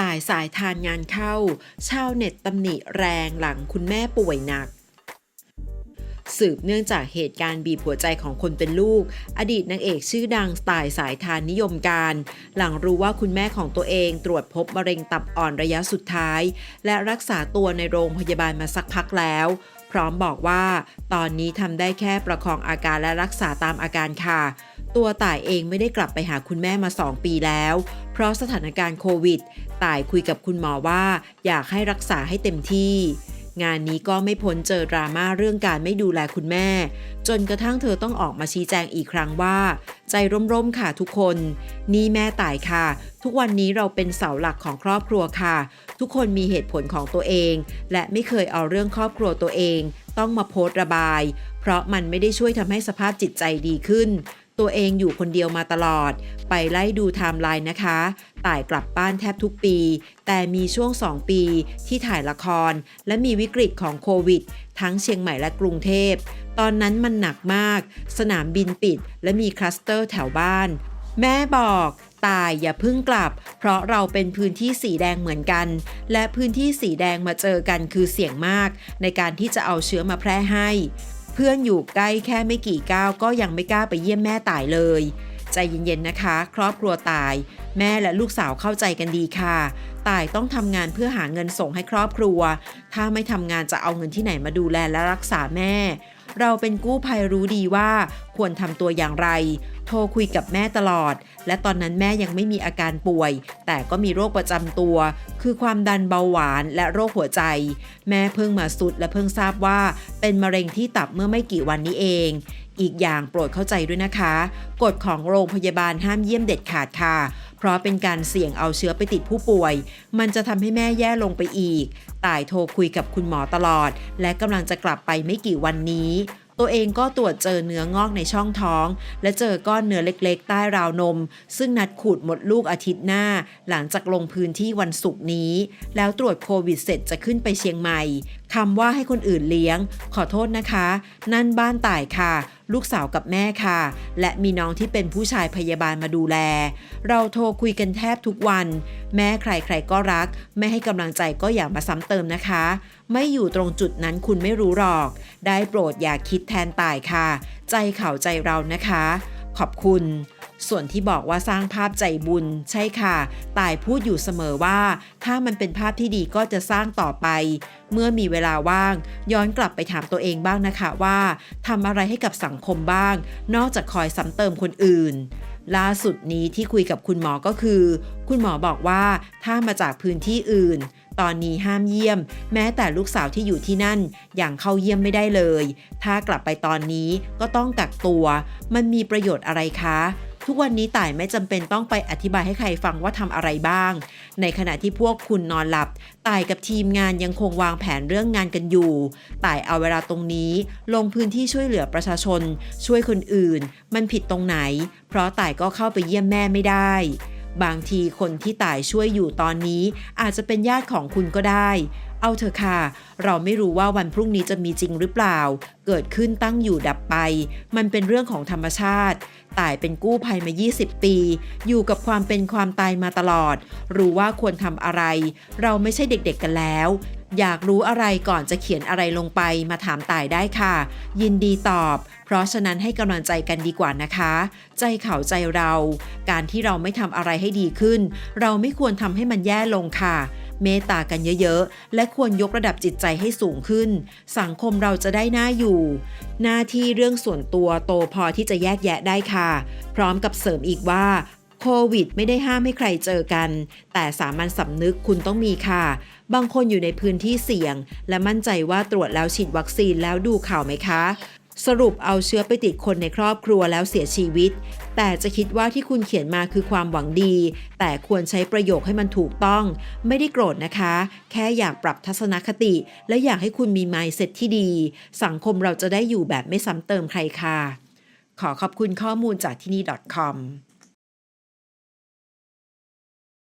ตายสายทานงานเข้า ชาวเน็ตตำหนิแรงหลังคุณแม่ป่วยหนัก สืบเนื่องจากเหตุการณ์บีบหัวใจของคนเป็นลูก อดีตนางเอกชื่อดังสไตล์สายทานนิยมการ หลังรู้ว่าคุณแม่ของตัวเองตรวจพบมะเร็งตับอ่อนระยะสุดท้าย และรักษาตัวในโรงพยาบาลมาสักพักแล้วพร้อมบอกว่า ตอนนี้ทำได้แค่ประคองอาการและรักษาตามอาการค่ะ ตัวต่ายเองไม่ได้กลับไปหาคุณแม่มา 2 ปีแล้ว เพราะสถานการณ์โควิด ต่ายคุยกับคุณหมอว่าอยากให้รักษาให้เต็มที่ งานนี้ก็ไม่พ้นเจอดราม่าเรื่องการไม่ดูแลคุณแม่ จนกระทั่งเธอต้องออกมาชี้แจงอีกครั้งว่า ใจร่มๆค่ะทุกคน นี่แม่ต่ายค่ะ ทุกวันนี้เราเป็นเสาหลักของครอบครัวค่ะ ทุกคนมีเหตุผลของตัวเอง และไม่เคยเอาเรื่องครอบครัวตัวเอง ต้องมาโพสต์ระบาย เพราะมันไม่ได้ช่วยทำให้สภาพจิตใจดีขึ้น ตัวเองอยู่คนเดียวมาตลอด ไปไล่ดูไทม์ไลน์นะคะ ต่ายกลับบ้านแทบทุกปี แต่มีช่วง 2 ปีที่ถ่ายละคร และมีวิกฤตของโควิด ทั้งเชียงใหม่และกรุงเทพ ตอนนั้นมันหนักมาก สนามบินปิด และมีคลัสเตอร์แถวบ้าน แม่บอกตายอย่าพิ่งกลับ เพราะเราเป็นพื้นที่สีแดงเหมือนกัน และพื้นที่สีแดงมาเจอกันคือเสี่ยงมาก ในการที่จะเอาเชื้อมาแพร่ให้ พื่อนอยู่ใกล้แค่ไม่กี่ก้าวก็ยังไม่กล้าไปเยี่ยมแม่ตายเลย ใจเย็นๆนะคะ ครอบครัวตาย แม่และลูกสาวเข้าใจกันดีค่ะ ตายต้องทำงานเพื่อหาเงินส่งให้ครอบครัว ถ้าไม่ทำงานจะเอาเงินที่ไหนมาดูแลและรักษาแม่ เราเป็นกู้ภัยรู้ดีว่าควรทำตัวอย่างไร โทรคุยกับแม่ตลอด และตอนนั้นแม่ยังไม่มีอาการป่วย แต่ก็มีโรคประจำตัว คือความดันเบาหวานและโรคหัวใจ แม่เพิ่งมาสุดและเพิ่งทราบว่า เป็นมะเร็งที่ตับเมื่อไม่กี่วันนี้เอง อีกอย่างโปรดเข้าใจด้วยนะคะ กฎของโรงพยาบาลห้ามเยี่ยมเด็ดขาดค่ะ เพราะเป็นการเสี่ยงเอาเชื้อไปติดผู้ป่วย มันจะทำให้แม่แย่ลงไปอีก ต่ายโทรคุยกับคุณหมอตลอด และกำลังจะกลับไปไม่กี่วันนี้ ตัวเองก็ตรวจเจอเนื้องอกในช่องท้อง และเจอก้อนเนื้อเล็กๆ ใต้ราวนม ซึ่งนัดขูดหมดลูกอาทิตย์หน้า หลังจากลงพื้นที่วันศุกร์นี้ แล้วตรวจโควิดเสร็จจะขึ้นไปเชียงใหม่คำว่าให้คนอื่นเลี้ยง ขอโทษนะคะ นั่นบ้านต่ายค่ะ ลูกสาวกับแม่ค่ะ และมีน้องที่เป็นผู้ชายพยาบาลมาดูแล เราโทรคุยกันแทบทุกวัน แม่ใครๆก็รักไม่ให้กำลังใจก็อย่ามาซ้ำเติมนะคะ ไม่อยู่ตรงจุดนั้นคุณไม่รู้หรอก ได้โปรดอย่าคิดแทนตายค่ะ ใจเขาใจเรานะคะ ขอบคุณ ส่วนที่บอกว่าสร้างภาพใจบุญ ใช่ค่ะ ตายพูดอยู่เสมอว่า ถ้ามันเป็นภาพที่ดีก็จะสร้างต่อไป เมื่อมีเวลาว่าง ย้อนกลับไปถามตัวเองบ้างนะคะว่าทำอะไรให้กับสังคมบ้าง นอกจากคอยซ้ำเติมคนอื่นล่าสุดนี้ที่คุยกับคุณหมอก็คือ คุณหมอบอกว่าถ้ามาจากพื้นที่อื่น ตอนนี้ห้ามเยี่ยม แม้แต่ลูกสาวที่อยู่ที่นั่นอย่างเข้าเยี่ยมไม่ได้เลย ถ้ากลับไปตอนนี้ก็ต้องกักตัว มันมีประโยชน์อะไรคะ ทุกวันนี้ต่ายไม่จำเป็นต้องไปอธิบายให้ใครฟังว่าทำอะไรบ้าง ในขณะที่พวกคุณนอนหลับต่ายกับทีมงานยังคงวางแผนเรื่องงานกันอยู่ต่ายเอาเวลาตรงนี้ ลงพื้นที่ช่วยเหลือประชาชน ช่วยคนอื่น มันผิดตรงไหน เพราะต่ายก็เข้าไปเยี่ยมแม่ไม่ได้บางทีคนที่ต่ายช่วยอยู่ตอนนี้ อาจจะเป็นญาติของคุณก็ได้ เอาเถอะค่ะ เราไม่รู้ว่าวันพรุ่งนี้จะมีจริงหรือเปล่า เกิดขึ้นตั้งอยู่ดับไป มันเป็นเรื่องของธรรมชาติต่ายเป็นกู้ภัยมา 20 ปี อยู่กับความเป็นความตายมาตลอด รู้ว่าควรทำอะไร เราไม่ใช่เด็กๆกันแล้ว อยากรู้อะไรก่อนจะเขียนอะไรลงไปมาถามต่ายได้ค่ะ ยินดีตอบ เพราะฉะนั้นให้กำลังใจกันดีกว่านะคะ ใจเขาใจเรา การที่เราไม่ทำอะไรให้ดีขึ้น เราไม่ควรทำให้มันแย่ลงค่ะ เมตตากันเยอะๆ และควรยกระดับจิตใจให้สูงขึ้น สังคมเราจะได้น่าอยู่ หน้าที่เรื่องส่วนตัวโตพอที่จะแยกแยะได้ค่ะ พร้อมกับเสริมอีกว่าโควิดไม่ได้ห้ามให้ใครเจอกัน แต่สามัญสำนึกคุณต้องมีค่ะ บางคนอยู่ในพื้นที่เสี่ยง และมั่นใจว่าตรวจแล้วฉีดวัคซีนแล้วดูข่าวไหมคะ สรุปเอาเชื้อไปติดคนในครอบครัวแล้วเสียชีวิต แต่จะคิดว่าที่คุณเขียนมาคือความหวังดี แต่ควรใช้ประโยคให้มันถูกต้อง ไม่ได้โกรธนะคะ แค่อยากปรับทัศนคติ และอยากให้คุณมีไมเซ็ตที่ดี สังคมเราจะได้อยู่แบบไม่ซ้ำเติมใครค่ะ ขอขอบคุณข้อมูลจากที่นี่ .com